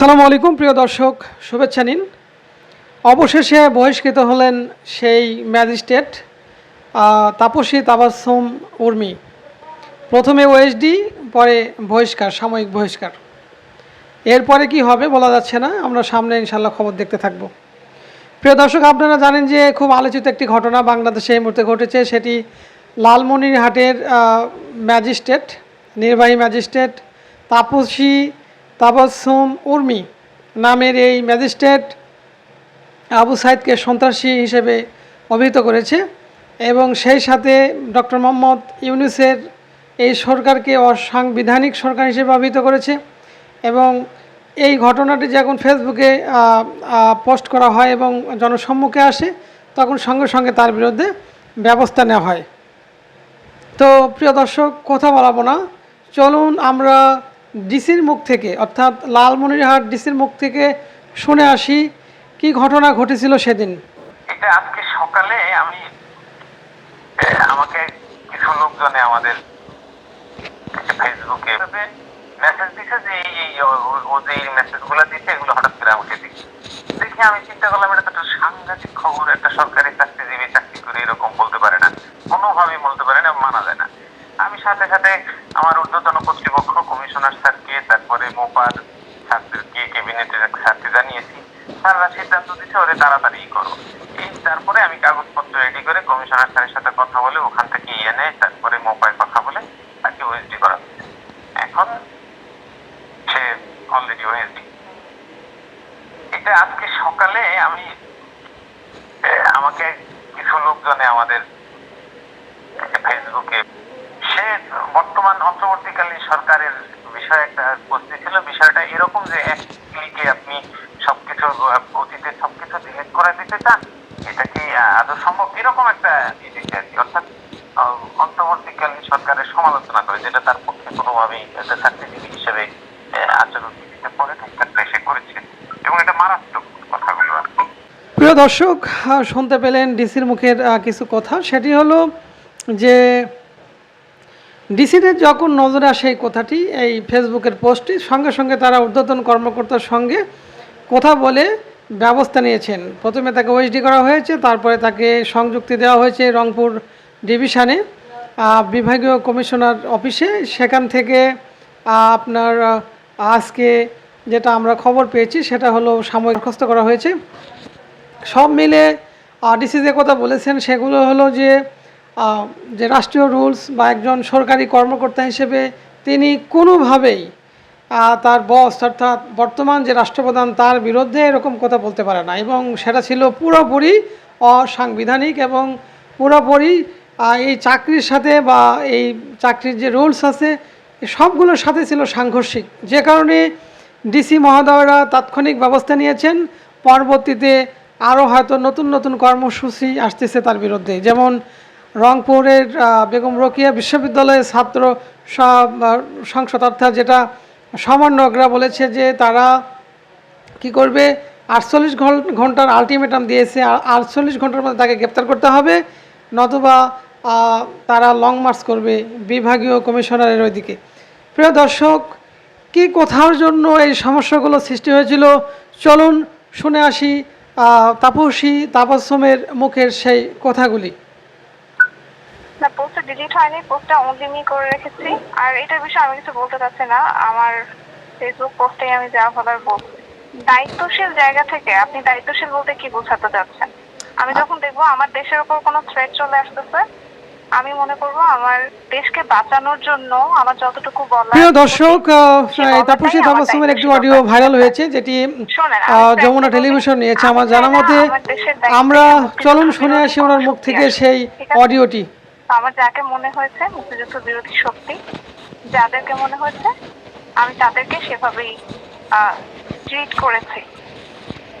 আসসালামু আলাইকুম, প্রিয় দর্শক, শুভেচ্ছা নিন। অবশেষে বহিষ্কৃত হলেন সেই ম্যাজিস্ট্রেট তাপসী তাবাসুম উর্মি। প্রথমে ওএসডি, পরে বহিষ্কার, সাময়িক বহিষ্কার। এরপরে কি হবে বলা যাচ্ছে না, আমরা সামনে ইনশাল্লাহ খবর দেখতে থাকব। প্রিয় দর্শক, আপনারা জানেন যে খুব আলোচিত একটি ঘটনা বাংলাদেশে এই মুহূর্তে ঘটেছে, সেটি লালমনিরহাটের ম্যাজিস্ট্রেট, নির্বাহী ম্যাজিস্ট্রেট তাপসী তাবাসুম উর্মি নামের এই ম্যাজিস্ট্রেট আবু সাইদকে সন্ত্রাসী হিসেবে অভিহিত করেছে এবং সেই সাথে ডক্টর মোহাম্মদ ইউনুসের এই সরকারকে অসাংবিধানিক সরকার হিসেবে অভিহিত করেছে এবং এই ঘটনাটি যখন ফেসবুকে পোস্ট করা হয় এবং জনসম্মুখে আসে, তখন সঙ্গে সঙ্গে তার বিরুদ্ধে ব্যবস্থা নেওয়া হয়। তো প্রিয় দর্শক, কথা বলাবো না। চলুন আমরা ডিসির মুখ থেকে, অর্থাৎ লালমনিরহাট ডিসির মুখ থেকে শুনে আসি, কি ঘটনা ঘটেছিল সেদিন? এটা আজকে সকালে আমি, আমাকে কিছু লোকজনে আমাদের ফেসবুকে মেসেজ দিছে যে এই ও- যে এই মেসেজগুলো দিচ্ছে এগুলো হঠাৎ করে আমাকে দেখে আমি চিন্তা করলাম, এটা তো সাংঘাতিক খবর, একটা সরকারি চাকরিজীবী চাকরি করে এরকম বলতে পারে না। কোনোভাবেই বলতে পারে না, মানা যায় না। আমি সাথে সাথে আমার ঊর্ধ্বতন কর্তৃপক্ষ কমিশনার স্যারকে, তারপরে মোপার স্যারদেরকে, ক্যাবিনেটের এক স্যারকে জানিয়েছি, স্যাররা সিদ্ধান্ত দিচ্ছে ওরে তাড়াতাড়ি করো। এই তারপরে আমি কাগজপত্র রেডি করে কমিশনার স্যারের সাথে কথা বলে ওখান থেকে এনে তারপরে মোপায় কথা বলে তাকে ওএসডি করা এখন সে অলরেডি ওএসডি এটা আজকে সকালে আমি আমাকে কিছু লোকজনে আমাদের ফেসবুকে সে বর্তমান অন্তর্বর্তীকালীন সরকারের বিষয়ে একটা পোস্ট ছিল। বিষয়টা এরকম যে এক ক্লিকে আপনি সবকিছু অতীতের সবকিছু ডিলিট করে দিতে চান, এটা কি আদৌ সম্ভব? এরকম একটা জিনিস আর কি। অর্থাৎ অন্তর্বর্তীকালীন সরকারের সমালোচনা করে, যেটা তার পক্ষে কোনোভাবেই চাকরিজীবী হিসেবে আচরণ বিধিতে পড়ে একটা সে করেছে। এবং এটা মারাত্মক কথাগুলো আর কি। প্রিয় দর্শক শুনতে পেলেন ডিসির মুখের কিছু কথা। সেটি হলো যে ডিসিদের যখন নজরে আসে এই কথাটি, এই ফেসবুকের পোস্টটি, সঙ্গে সঙ্গে তারা ঊর্ধ্বতন কর্মকর্তার সঙ্গে কথা বলে ব্যবস্থা নিয়েছেন। প্রথমে তাকে ওএসডি করা হয়েছে, তারপরে তাকে সংযুক্তি দেওয়া হয়েছে রংপুর ডিভিশনে। বিভাগীয় কমিশনার অফিসে, সেখান থেকে আপনার আজকে যেটা আমরা খবর পেয়েছি, সেটা হলো সাময়িক বরখাস্ত করা হয়েছে। সব মিলে ডিসি যে কথা বলেছেন, সেগুলো হলো যে যে রাষ্ট্রীয় রুলস বা একজন সরকারি কর্মকর্তা হিসেবে তিনি কোনোভাবেই তার বস অর্থাৎ বর্তমান যে রাষ্ট্রপ্রধান তার বিরুদ্ধে এরকম কথা বলতে পারে না এবং সেটা ছিল পুরোপুরি অসাংবিধানিক এবং পুরোপুরি এই চাকরির সাথে বা এই চাকরির যে রুলস আছে সবগুলোর সাথে ছিল সাংঘর্ষিক। যে কারণে ডিসি মহোদয়রা তাৎক্ষণিক ব্যবস্থা নিয়েছেন, পরবর্তীতে আরও হয়তো নতুন নতুন কর্মসূচি আসতেছে তার বিরুদ্ধে। যেমন রংপুরের বেগম রোকিয়া বিশ্ববিদ্যালয়ের ছাত্র সংসদ অর্থাৎ যেটা সমন্বয়করা বলেছে যে তারা কি করবে, আটচল্লিশ ঘণ্টার আলটিমেটাম দিয়েছে আটচল্লিশ ঘণ্টার মধ্যে তাকে গ্রেপ্তার করতে হবে, নতুবা তারা লং মার্চ করবে বিভাগীয় কমিশনারের ওইদিকে। প্রিয় দর্শক, কি কোথার জন্য এই সমস্যাগুলো সৃষ্টি হয়েছিল? চলুন শুনে আসি তাপসী তাপসমের মুখের সেই কথাগুলি। না পোস্টটা ডিলিট হয়নি পোস্টটা অনলিমি করে রেখেছি। আর এটার বিষয়ে আমি কিছু বলতে চাচ্ছি না। আমার ফেসবুক পোস্টে আমি যা বলার বলছি দায়িত্বশীল জায়গা থেকে আপনি দায়িত্বশীল বলতে কি বোঝাতে চাচ্ছেন? আমি যখন দেখব আমার দেশের উপর কোনো থ্রেট চলে আসতেছে আমি মনে করব আমার দেশকে বাঁচানোর জন্য আমার যতটুকু বলা প্রিয় দর্শক তাপসী তাপসমের একটি অডিও ভাইরাল হয়েছে যেটি যমুনা টেলিভিশন নিয়েছে। আমার আমি জানা মতে আমরা চলুন শুনে আসি ওনার মুখ থেকে সেই? অডিওটি আমার যাকে মনে হয়েছে, মুক্তিযুদ্ধ বিরোধী শক্তি, যাদেরকে মনে হয়েছে, আমি তাদেরকে সেভাবেই ট্রিট করেছি।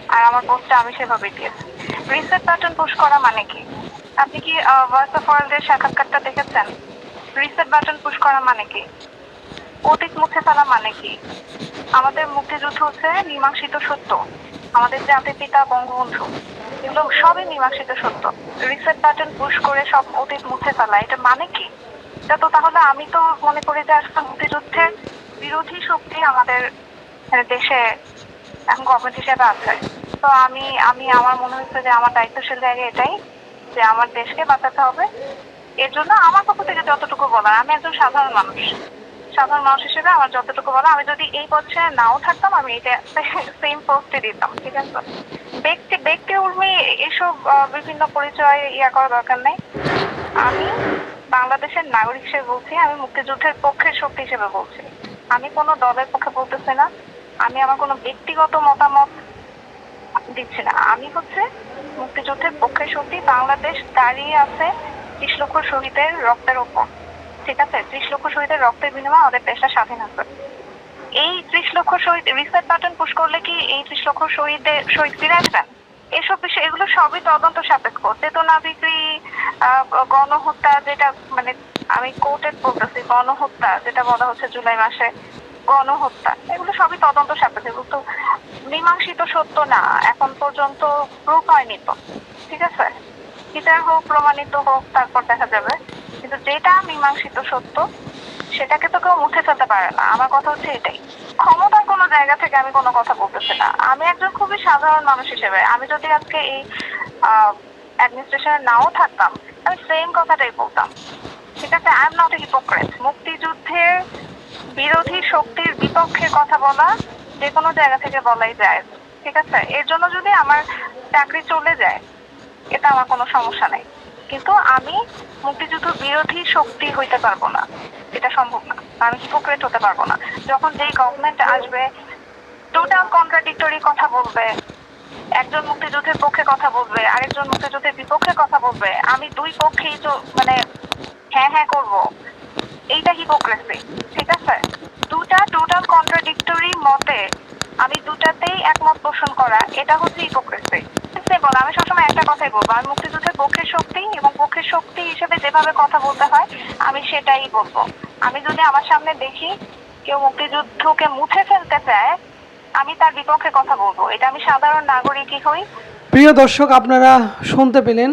আর আমার পোস্টটা আমি সেভাবেই দিয়েছি। রিসেট বাটন পুশ করা মানে কি? আপনি কি ভয়েস অফ ওয়ার্ল্ডের সাক্ষাৎকারটা দেখেছেন? রিসেট বাটন পুশ করা মানে কি? অতীত মুছে ফেলা মানে কি? আমাদের মুক্তিযুদ্ধ হচ্ছে মীমাংসিত সত্য। আমাদের জাতির পিতা, বঙ্গবন্ধু। এগুলো সবই মীমাংসিত সত্য। রিসেট বাটন পুশ করে সব অতীত মুছে ফেলা, এটা মানে কি? এটা তো তাহলে আমি তো মনে করি যে আসলে মুক্তিযুদ্ধের বিরোধী শক্তি আমাদের দেশে এখন গভর্নমেন্ট হিসেবে আছে। তো আমি আমি, আমার মনে হচ্ছে যে আমার দায়িত্বশীল জায়গা এটাই, যে আমার দেশকে বাঁচাতে হবে। এর জন্য আমার পক্ষ থেকে যতটুকু বলার, আমি একজন সাধারণ মানুষ। সাধারণ মানুষ হিসেবে আমার যতটুকু বলা আমি যদি এই পক্ষে নাও থাকতাম, আমি এটা সেম পোস্টে দিতাম, ঠিক আছে? ব্যক্তি ব্যক্তি উর্মি, এসব বিভিন্ন পরিচয় ইয়া করা দরকার নেই। আমি বাংলাদেশের নাগরিক হিসেবে বলছি, আমি মুক্তিযুদ্ধের পক্ষের শক্তি হিসেবে বলছি। আমি কোনো দলের পক্ষে বলতেছি না। আমি আমার কোনো ব্যক্তিগত মতামত দিচ্ছি না। আমি হচ্ছে মুক্তিযুদ্ধের পক্ষের শক্তি। বাংলাদেশ দাঁড়িয়ে আছে ত্রিশ লক্ষ শহীদের রক্তের ওপর। ঠিক আছে, ত্রিশ লক্ষ শহীদের রক্তের বিনিময়ে আমাদের দেশটা স্বাধীন আছে এই ত্রিশ লক্ষ শহীদ রিসেট বাটন পুশ করলে কি এই ত্রিশ লক্ষ শহীদের শহীদ ফিরে আসবেন এসব বিষয়, এগুলো সবই তদন্ত সাপেক্ষ। চেতনা বিক্রি গণহত্যা যেটা মানে আমি কোর্টে বলতেছি, গণহত্যা যেটা বলা হচ্ছে জুলাই মাসে, গণহত্যা, এগুলো সবই তদন্ত সাপেক্ষ। এগুলো তো মীমাংসিত সত্য না, এখন পর্যন্ত প্রুফ হয়নি তো। ঠিক আছে? বিচার হোক, প্রমাণিত হোক, তারপর দেখা যাবে। কিন্তু যেটা মীমাংসিত সত্য, সেটাকে তো কেউ মুছে ফেলতে পারে না। আমার কথা হচ্ছে এটাই। ক্ষমতার কোনো জায়গা থেকে আমি কোনো কথা বলতেছি না। আমি একজন খুবই সাধারণ মানুষ হিসেবে। আমি যদি আজকে এই অ্যাডমিনিস্ট্রেশনে নাও থাকতাম, আমি সেম কথাটাই বলতাম। ঠিক আছে আই এম নট হিপোক্রেট মুক্তিযুদ্ধের বিরোধী শক্তির বিপক্ষে কথা বলা যে কোনো জায়গা থেকে বলাই যায়। ঠিক আছে? এর জন্য যদি আমার চাকরি চলে যায়, এটা আমার কোনো সমস্যা নেই। কিন্তু আমি মুক্তিযুদ্ধ বিরোধী শক্তি হইতে পারব না। এটা সম্ভব না। আমি হিপোক্রেট হতে পারব না। যখন যেই গভর্নমেন্ট আসবে টোটাল কন্ট্রাডিক্টরি কথা বলবে, একজন মুক্তিযুদ্ধের পক্ষে কথা বলবে, আরেকজন মুক্তিযুদ্ধের বিপক্ষে কথা বলবে, আমি দুই পক্ষেই তো মানে হ্যাঁ হ্যাঁ করব। এইটা হিপোক্রেসি ঠিক আছে? দুটা টোটাল কন্ট্রাডিক্টরি মতে আমি দুটাতেই একমত পোষণ করা, এটা হচ্ছে হিপোক্রেসি সিম্পল আমি সবসময় একটা কথাই বলব আমি মুক্তিযুদ্ধের পক্ষের শক্তি এবং পক্ষের শক্তি হিসেবে যেভাবে কথা বলতে হয়, আমি সেটাই বলব। আমি যদি আমার সামনে দেখি কেউ মুক্তিযুদ্ধকে মুছে ফেলতে চায়, আমি তার বিপক্ষে কথা বলব। এটা আমি সাধারণ নাগরিকই হই। প্রিয় দর্শক, আপনারা শুনতে পেলেন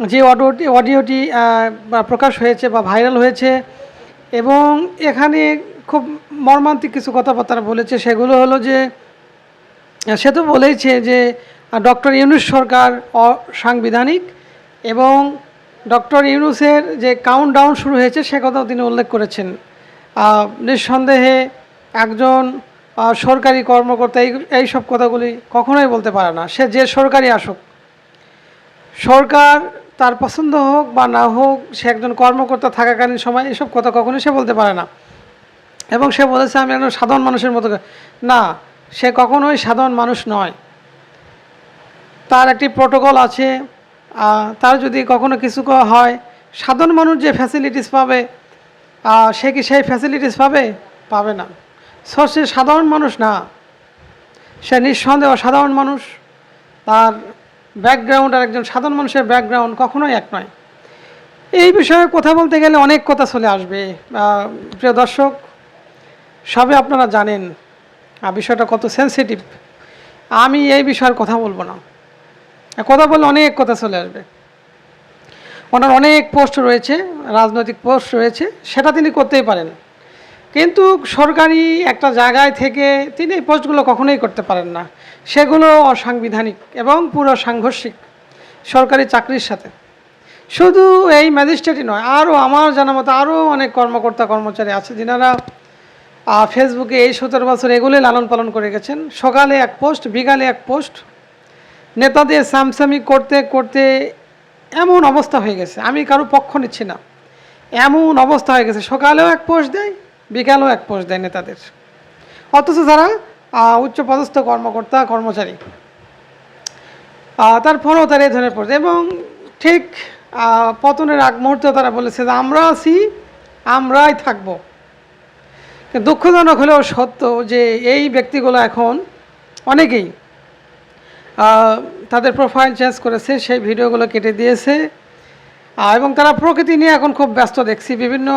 যে অডিওটি অডিওটি প্রকাশ হয়েছে বা ভাইরাল হয়েছে এবং এখানে খুব মর্মান্তিক কিছু কথাবার্তা বলেছে। সেগুলো হলো যে, সে তো বলেইছে যে ডক্টর ইউনুস সরকার অসাংবিধানিক এবং ডক্টর ইউনুসের যে কাউন্ট ডাউন শুরু হয়েছে, সে কথাও তিনি উল্লেখ করেছেন। নিঃসন্দেহে একজন সরকারি কর্মকর্তা, এই সব কথাগুলি কখনোই বলতে পারে না। সে যে সরকারি আসুক, সরকার তার পছন্দ হোক বা না হোক, সে একজন কর্মকর্তা থাকাকালীন সময় এসব কথা কখনোই সে বলতে পারে না। এবং সে বলেছে, আমি একজন সাধারণ মানুষের মতো না, সে কখনোই সাধারণ মানুষ নয়। তার একটি প্রোটোকল আছে তার যদি কখনো কিছু হয়, সাধারণ মানুষ যে ফ্যাসিলিটিস পাবে সে কি সেই ফ্যাসিলিটিস পাবে? পাবে না। সো সে সাধারণ মানুষ না। সে নিঃসন্দেহ সাধারণ মানুষ। তার ব্যাকগ্রাউন্ড আর একজন সাধারণ মানুষের ব্যাকগ্রাউন্ড কখনোই এক নয়। এই বিষয়ে কথা বলতে গেলে অনেক কথা চলে আসবে। প্রিয় দর্শক সবে আপনারা জানেন। বিষয়টা কত সেন্সিটিভ আমি এই বিষয়ের কথা বলব না। কথা বললে অনেক কথা চলে আসবে। ওনার অনেক পোস্ট রয়েছে, রাজনৈতিক পোস্ট রয়েছে, সেটা তিনি করতেই পারেন। কিন্তু সরকারি একটা জায়গায় থেকে তিনি এই পোস্টগুলো কখনোই করতে পারেন না। সেগুলো অসাংবিধানিক এবং পুরো সাংঘর্ষিক সরকারি চাকরির সাথে। শুধু এই ম্যাজিস্ট্রেটই নয়, আরও আমার জানা মতো আরও অনেক কর্মকর্তা, কর্মচারী আছে, যিনারা ফেসবুকে এই সতেরো বছর এগুলোই লালন পালন করে গেছেন। সকালে এক পোস্ট, বিকালে এক পোস্ট নেতাদের সামসামি করতে করতে এমন অবস্থা হয়ে গেছে। আমি কারও পক্ষ নিচ্ছি না। এমন অবস্থা হয়ে গেছে। সকালেও এক পোস্ট দেয়, বিকালেও এক পোস্ট দেয় নেতাদের। অথচ যারা উচ্চপদস্থ কর্মকর্তা, কর্মচারী তারপরেও তারা এই ধরনের পোস্ট। এবং ঠিক পতনের আগ মুহূর্তে তারা বলেছে যে, আমরা আছি, আমরাই থাকব। দুঃখজনক হলেও সত্য যে, এই ব্যক্তিগুলো এখন অনেকেই তাদের প্রোফাইল চেঞ্জ করেছে, সেই ভিডিওগুলো কেটে দিয়েছে। এবং তারা প্রকৃতি নিয়ে এখন খুব ব্যস্ত দেখছি। বিভিন্ন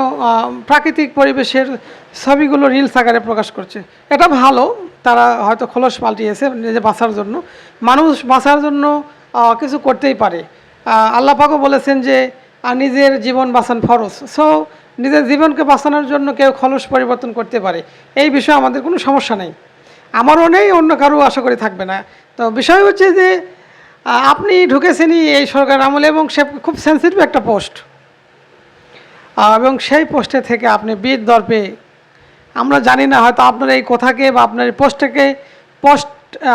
প্রাকৃতিক পরিবেশের ছবিগুলো রিলস আকারে প্রকাশ করছে। এটা ভালো, তারা হয়তো খোলস পাল্টিয়েছে নিজে বাঁচার জন্য। মানুষ বাঁচার জন্য কিছু করতেই পারে। আল্লাহ পাকও বলেছেন যে নিজের জীবন বাঁচান ফরজ। সো নিজের জীবনকে বাঁচানোর জন্য কেউ খলস পরিবর্তন করতে পারে। এই বিষয়ে আমাদের কোনো সমস্যা নেই। আমারও নেই, অন্য কারও আশা করি থাকবে না। তো বিষয় হচ্ছে যে আপনি ঢুকেছেনই এই সরকার আমলে এবং সে খুব সেন্সিটিভ একটা পোস্ট এবং সেই পোস্টে থেকে আপনি বীর দর্পে, আমরা জানি না হয়তো আপনার এই কথাকে বা আপনার এই পোস্টটাকে পোস্ট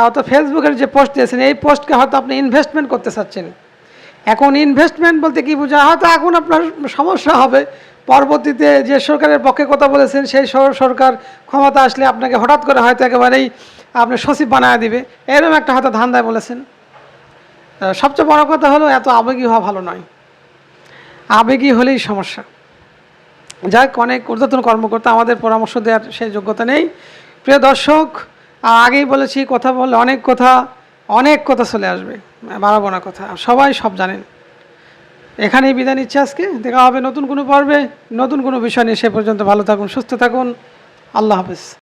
অর্থাৎ ফেসবুকের যে পোস্ট দিয়েছেন, এই পোস্টকে হয়তো আপনি ইনভেস্টমেন্ট করতে চাচ্ছেন। এখন ইনভেস্টমেন্ট বলতে কি বোঝা হয়তো এখন আপনার সমস্যা হবে পরবর্তীতে যে সরকারের পক্ষে কথা বলেছেন, সেই সরকার ক্ষমতা আসলে আপনাকে হঠাৎ করে হয়তো একেবারেই আপনি সচিব বানায় দিবে। এরকম একটা হয়তো ধান্দায় বলেছেন। সবচেয়ে বড় কথা হলো, এত আবেগী হওয়া ভালো নয়। আবেগী হলেই সমস্যা। যাক অনেক ঊর্ধ্বতন কর্মকর্তা আমাদের পরামর্শ দেওয়ার সেই যোগ্যতা নেই। প্রিয় দর্শক আগেই বলেছি, কথা বললে অনেক কথা অনেক কথা চলে আসবে। বাড়াবো না কথা। সবাই সব জানেন। এখানেই বিদায় নিচ্ছে আজকে। দেখা হবে নতুন কোনো পর্বে। নতুন কোনো বিষয় নিয়ে সে পর্যন্ত ভালো থাকুন, সুস্থ থাকুন। আল্লাহ হাফেজ।